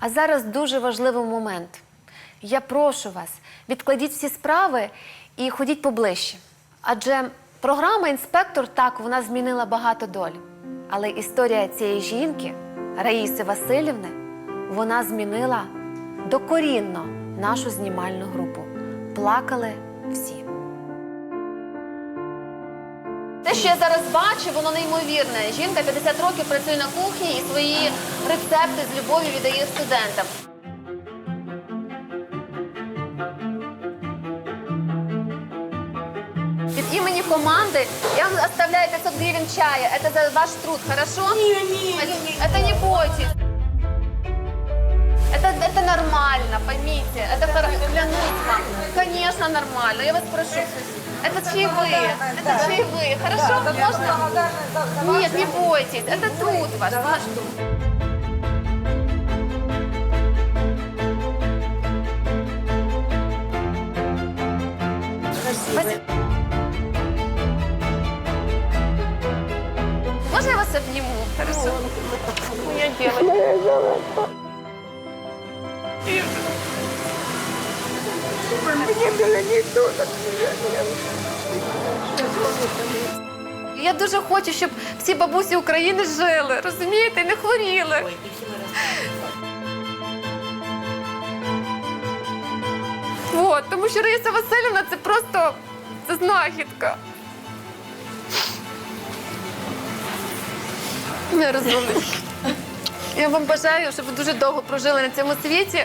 А зараз дуже важливий момент. Я прошу вас, відкладіть всі справи і ходіть поближче. Адже програма інспектор так вона змінила багато доль. Але історія цієї жінки, Раїси Васильівни, вона змінила докорінно нашу знімальну групу. Плакали всі. Те, що я зараз бачу, воно неймовірне. Жінка 50 років працює на кухні і свої рецепти з любов'ю віддає студентам. Від імені команди я вам оставляю 500 гривень чая. Это за ваш труд, хорошо? Не, не, не. Это не бойтесь. Это, это нормально, поймите. Это хоро- клянусь вам. Конечно, нормально. Я вас прошу. Это чаевые. Это чаевые. Хорошо? Можно? Нет, не бойтесь. Это труд ваш. Ваш труд. Спасибо. Можно я вас обниму? Хорошо. Моя девочка. Я дуже хочу, щоб всі бабусі України жили, розумієте, не хворіли. Вот, тому що Раїса Васильівна це просто знахідка. Не розумію. Я вам бажаю, щоб ви дуже довго прожили на цьому світі.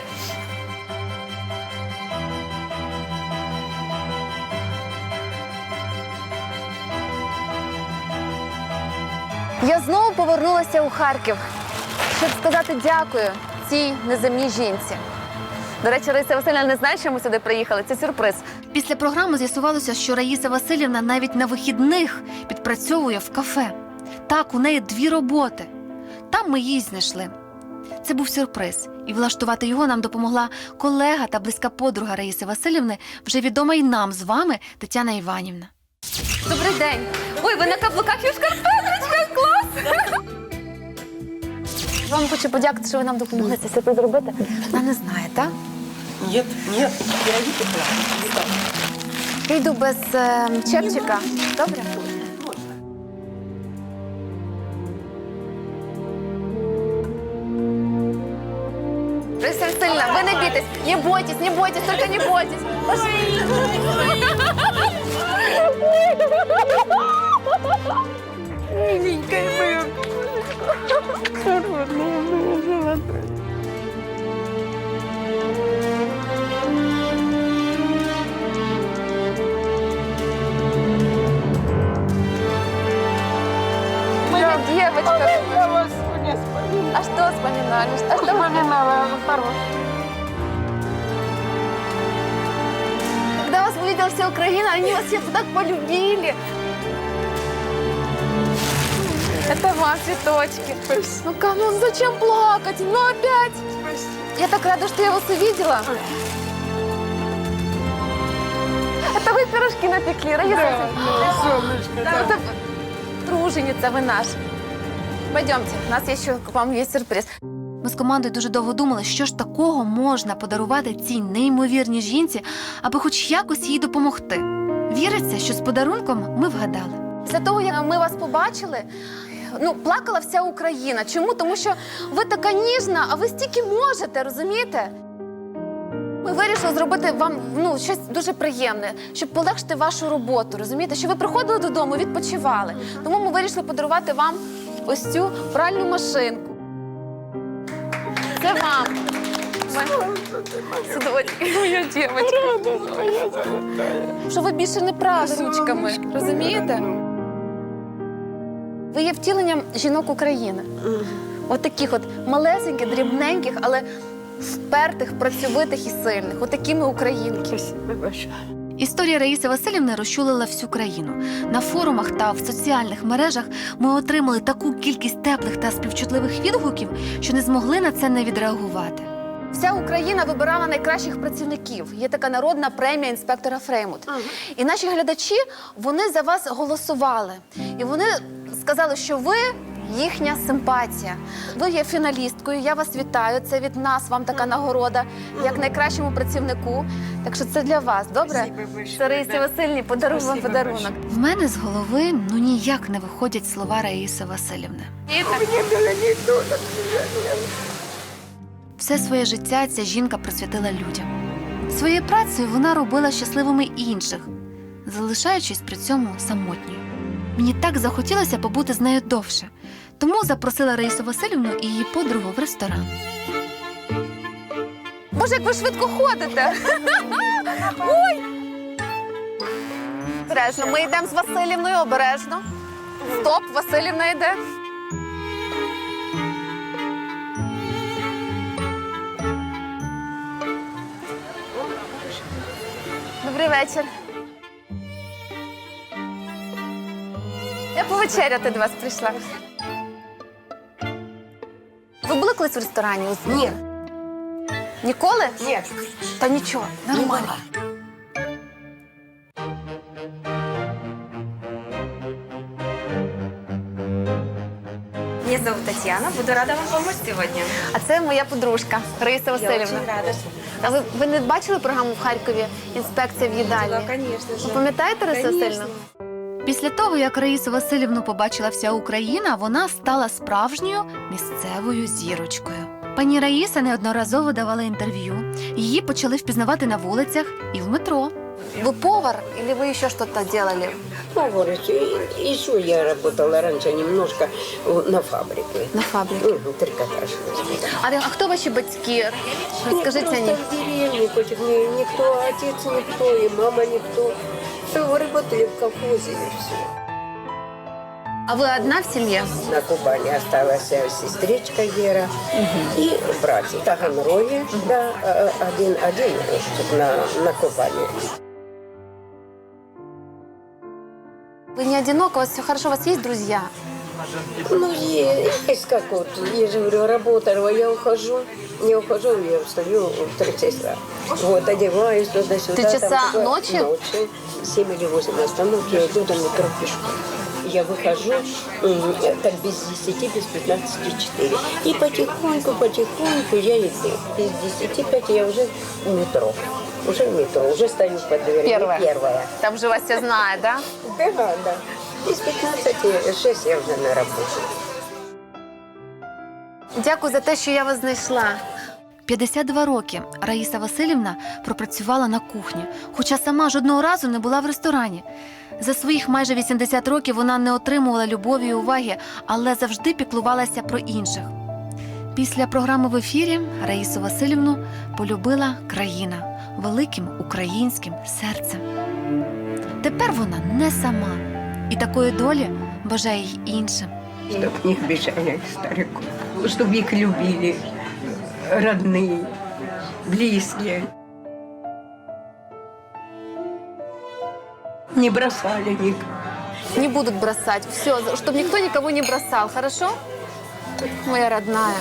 Я знову повернулася у Харків, щоб сказати дякую цій неземній жінці. До речі, Раїса Васильівна не знає, що ми сюди приїхали. Це сюрприз. Після програми з'ясувалося, що Раїса Васильівна навіть на вихідних підпрацьовує в кафе. Так, у неї дві роботи. Там ми її знайшли. Це був сюрприз, і влаштувати його нам допомогла колега та близька подруга Раїси Васильівни, вже відома й нам з вами Тетяна Іванівна. Добрий день! Ой, ви на каблуках і в шкарпеточках, клас! Вам хочу подякувати, що ви нам допомогли це все зробити. Вона не знає, так? Нет, нет, перейдите план. Я йду без е, чепчика. Добре? Васильевна, вы не бийтесь, не бойтесь, не бойтесь, только не бойтесь. Миленькая моя. Хорошая моя золотая. Девочка. Я вас не вспоминала. А что вспоминали? А что Вспоминала, хорошая. Когда вас увидела вся Украина, они вас все так полюбили. Это вам цветочки. Ну, кому, ну зачем плакать? Ну опять. Я так рада, что я вас увидела. Это вы пирожки напекли, Раиса Васильевна? Солнышко, Да, да. это труженица вы наш. Пойдемте, у нас є ще к вам є сюрприз. Ми з командою дуже довго думали, що ж такого можна подарувати цій неймовірній жінці, аби хоч якось їй допомогти. Віриться, що з подарунком ми вгадали. Після того, як ми вас побачили, ну плакала вся Україна. Чому? Тому що ви така ніжна, а ви стільки можете, розумієте? Ми вирішили зробити вам ну, щось дуже приємне, щоб полегшити вашу роботу. Розумієте, щоб ви приходили додому, відпочивали. Тому ми вирішили подарувати вам ось цю пральну машинку. Це вам. Моя дівчинка. Що ви більше не Солнышко, розумієте? Ви є втіленням жінок України. От таких от малесеньких, дрібненьких, але впертих, працьовитих і сильних. От такі ми українки. Історія Раїси Васильівни розчулила всю країну. На форумах та в соціальних мережах ми отримали таку кількість теплих та співчутливих відгуків, що не змогли на це не відреагувати. Вся Україна вибирала найкращих працівників. Є така народна премія інспектора Фреймут. І наші глядачі вони за вас голосували. І вони сказали, що ви їхня симпатія. Ви є фіналісткою. Я вас вітаю. Це від нас вам така нагорода, як найкращому працівнику. Так що це для вас, добре? Да. Васильні, подарую вам подарунок. В мене з голови ну ніяк не виходять слова Раїси Васильівни. Все своє життя ця жінка присвятила людям. Своєю працею вона робила щасливими інших, залишаючись при цьому самотньою. Мені так захотілося побути з нею довше, тому запросила Раїсу Васильівну і її подругу в ресторан. Боже, як ви швидко ходите! Ой! Обережно, ми йдемо з Васильівною обережно. Стоп, Васильівна йде. Добрий вечір. Я повечеряти до вас прийшла. Ви були колись в ресторані? Нет, Ніколи? нет, Та нічого, нормально. Меня зовут Татьяна, буду рада вам помочь сегодня. А це моя подружка Раїса Я Васильівна. очень рада. А ви, ви не бачили програму в Харкові Інспекція в Да, їдальні? конечно же. Ви пам'ятаєте Раїсу Конечно. Після того, як Раїсу Васильівну побачила вся Україна, вона стала справжньою місцевою зірочкою. Пані Раїса неодноразово давала інтерв'ю. Її почали впізнавати на вулицях і в метро. Ви повар, або ви ще щось робили? Ну, говорит, и- еще я работала раньше немножко на фабрике. На фабриці. Ну, трикотаж. А, а хто ваші батьки? Розкажіть Просто мені. в деревне, хоть ни- никто, отец никто, и мама никто Все, работали в колхозе и все. А ви одна в сім'ї? На Кубани осталась э, сестричка Вера и братья. Таганроге, да, э, один, один э, на, на Кубани. Ви не одинока, у вас все хорошо, у вас є друзі? Ну, есть как вот, я же говорю, работа, я ухожу, не ухожу, я встаю в три часа. Вот, одеваюсь туда-сюда. Там часа такое- ночи? Ночью, 7 или 8 остановки, я иду до метро пешком. Я выхожу м, так без 10, без 15 4. И потихоньку, потихоньку я иду. Без 10 5 я уже в метро. Уже в метро, уже стою под дверью. Первая. Первая. Там же вас все знає, да? Да, да. Из 15 6 я уже на работе. Дякую за те, що я вас знайшла. 52 роки Раїса Васильівна пропрацювала на кухні, хоча сама жодного разу не була в ресторані. За своїх майже 80 років вона не отримувала любові і уваги, але завжди піклувалася про інших. Після програми в ефірі Раїсу Васильівну полюбила країна великим українським серцем. Тепер вона не сама, і такої долі бажає й іншим. Чтоб не бежали к старику, чтобы их любили родные, близкие. Не бросали никого. Не будут бросать. Все, чтобы никто никого не бросал, хорошо? Моя родная.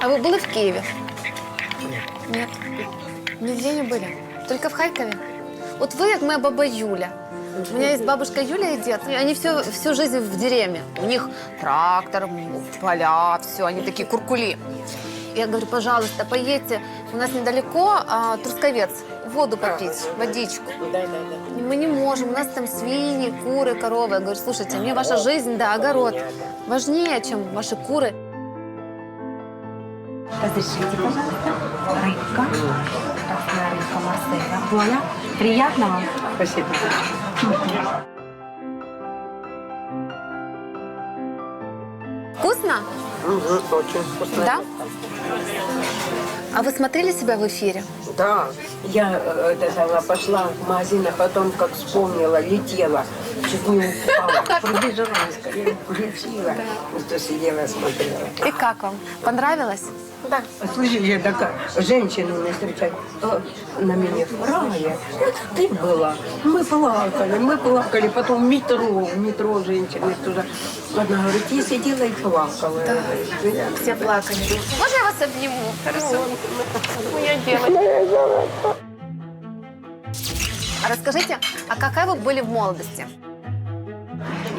А вы были в Киеве? Нет. Нигде не были. Только в Харькове? Вот вы, как моя баба Юля. У меня есть бабушка Юля и дед. И они всю, всю жизнь в деревне. У них трактор, поля, все, они такие куркули. Я говорю, пожалуйста, поедьте, у нас недалеко а, Трусковец, воду попить, водичку. Да, да, да. Мы не можем, у нас там свиньи, куры, коровы. Я говорю, слушайте, мне ваша жизнь, да, огород важнее, чем ваши куры. Разрешите, пожалуйста. Рыбка. Красная рыбка Марселя. Понял? Приятного. Спасибо. Вкусно? Угу, очень вкусно. Да? А вы смотрели себя в эфире? Да. Я э, это самое, пошла в магазин, а потом, как вспомнила, летела. Чуть не упала. Пробежала, скорее летела. Что сидела, смотрела. И как вам? Понравилось? Да. Слушай, я такая, женщину не встречать э, на меня фрая. Это ты была. Мы плакали, мы плакали. Потом в метро, в метро женщины туда. Одна говорит, я сидела и плакала. Я- Все плакали. Можно я вас обниму? Хорошо. Моя девочка. А расскажите, а какая вы были в молодости?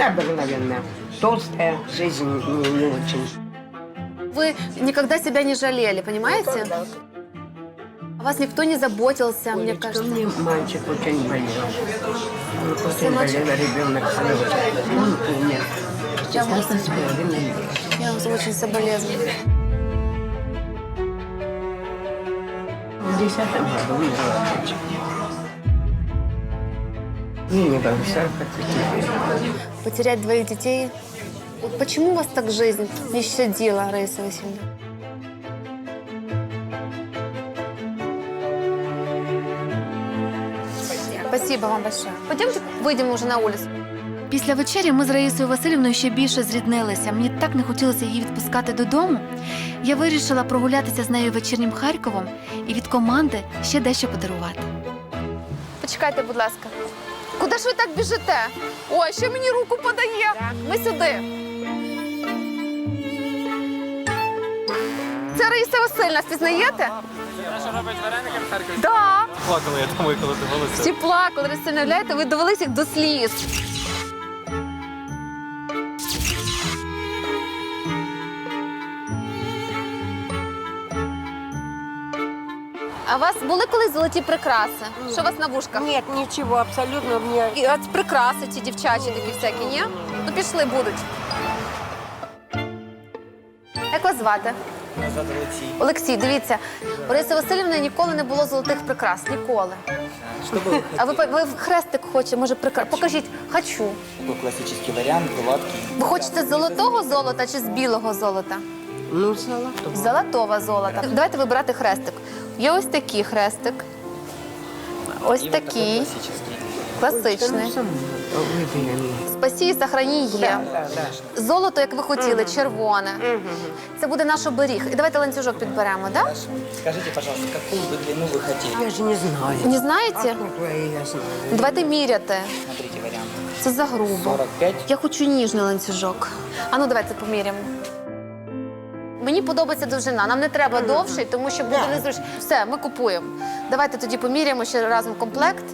Обыкновенно. Толстая, жизнь не, не очень. Вы никогда себя не жалели, понимаете? Да. О вас никто не заботился, мне Олечка, кажется. мне мальчик очень болел. Очень Сыночек? болел ребенок. Он умер. Я вас- 16 с половиной лет. Я вам очень соболезную. В десятом году умерла дочь. Ну, не было, 45 Потерять двоих детей. Почему вас так жизнь не щадила, Раиса Васильевна? Спасибо вам большое. Пойдемте вийдемо уже на вулицю. Після вечері ми з Раїсою Васильівною ще більше зріднилися. Мені так не хотілося її відпускати додому. Я вирішила прогулятися з нею вечірнім Харковом і від команди ще дещо подарувати. Почекайте, будь ласка. Куди ж ви так біжите? Ой, ще мені руку подає. Ми сюди. Це Раїса Васильівна, впізнаєте? Наша робить вареники в Харкові. Так. Плакали, я думаю, коли дивилися. Всі плакали, собі уявляєте, ви довелися їх до сліз. А у вас були колись золоті прикраси? Що у вас на вушках? Нет, ничего, абсолютно мне... І от прикраси ці дівчачі такі всякі, ні? Ну пішли будуть. Як вас звати? Назад Олексій. Олексій, дивіться, у Раїси Васильівни ніколи не було золотих прикрас. Ніколи. Что А ви, ви в хрестик хочете, може прикрас? Покажіть, хочу. такой классический вариант, гладкий. Ви хочете з золотого золота чи з білого золота? Ну, золотой. З золотого золота. Давайте вибирати хрестик. Є ось такий хрестик. Ось И вот такой такий, классический. класичний. Ну, сама выбери мне. Спасі і сохрані є. Да, да. Золото, як ви хотіли, червоне. Це буде наш оберіг. І давайте ланцюжок підберемо, так? Хорошо. Скажите, пожалуйста, какую бы длину вы хотели? Я же не знаю. Не знаєте? А какое я знаю. Давайте міряти. Смотрите вариант. Це за грубо. 45. Я хочу ніжний ланцюжок. А ну давайте поміряємо. Мені подобається довжина. Нам не треба довший, тому що буде незручно. Все, ми купуємо. Давайте тоді поміряємо ще разом комплект.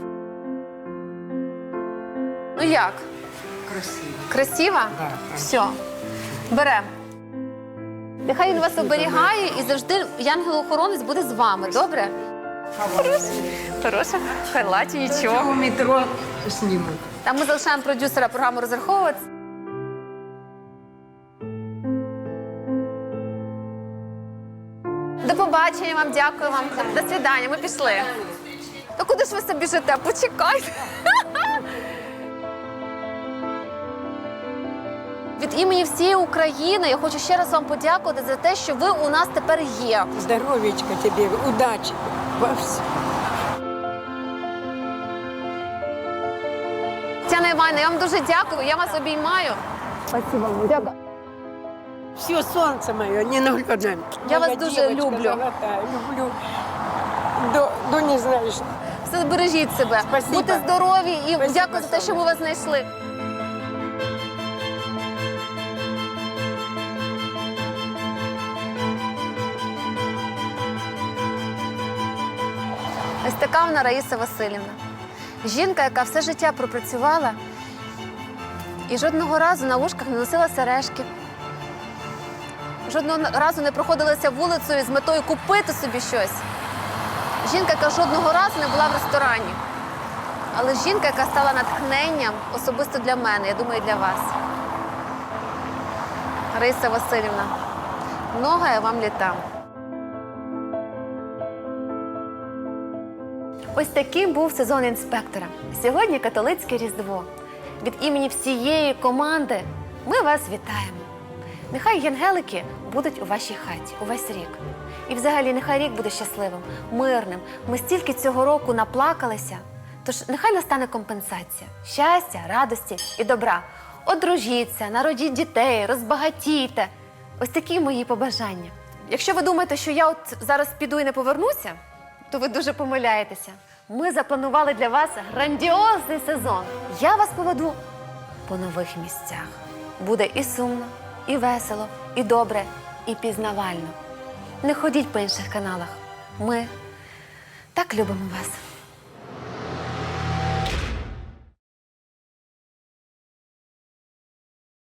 Ну як? Красиво. Красиво? Да, Все. Беремо. Нехай він вас оберігає і завжди янгел-охоронець буде з вами, добре? Хороша. Хороша. Хайлаті, нічого. У метро снимут. Там ми залишаємо продюсера програми розраховуватися. Побачення вам, дякую вам. До свидання, ми пішли. Та куди ж ви собі біжите? Почекайте. Від імені всієї України я хочу ще раз вам подякувати за те, що ви у нас тепер є. Здоровечка тебе, удачи во всем. Тетяна Івановна, я вам дуже дякую, я вас обіймаю. Спасибо. Дякую. Все солнце мое, не наглядно. Я вас дуже люблю. золотая, люблю. До, до не знаешь. Все бережіть себе, Спасибо. будьте здорові і Спасибо, дякую за те, що ми вас знайшли. Ось така вона Раїса Васильівна. Жінка, яка все життя пропрацювала і жодного разу на вушках не носила сережки. Жодного разу не проходилася вулицею з метою купити собі щось. Жінка, яка жодного разу не була в ресторані. Але жінка, яка стала натхненням особисто для мене, я думаю, і для вас. Раїса Васильівна, многое вам літа. Ось таким був сезон інспектора. Сьогодні католицьке Різдво. Від імені всієї команди ми вас вітаємо. Нехай єнгелики будуть у вашій хаті увесь рік. І взагалі, нехай рік буде щасливим, мирним. Ми стільки цього року наплакалися. Тож нехай настане компенсація, щастя, радості і добра. Одружіться, народіть дітей, розбагатійте. Ось такі мої побажання. Якщо ви думаєте, що я от зараз піду і не повернуся, то ви дуже помиляєтеся. Ми запланували для вас грандіозний сезон. Я вас поведу по нових місцях. Буде і сумно, і весело, і добре, і пізнавально. Не ходіть по інших каналах. Ми так любимо вас.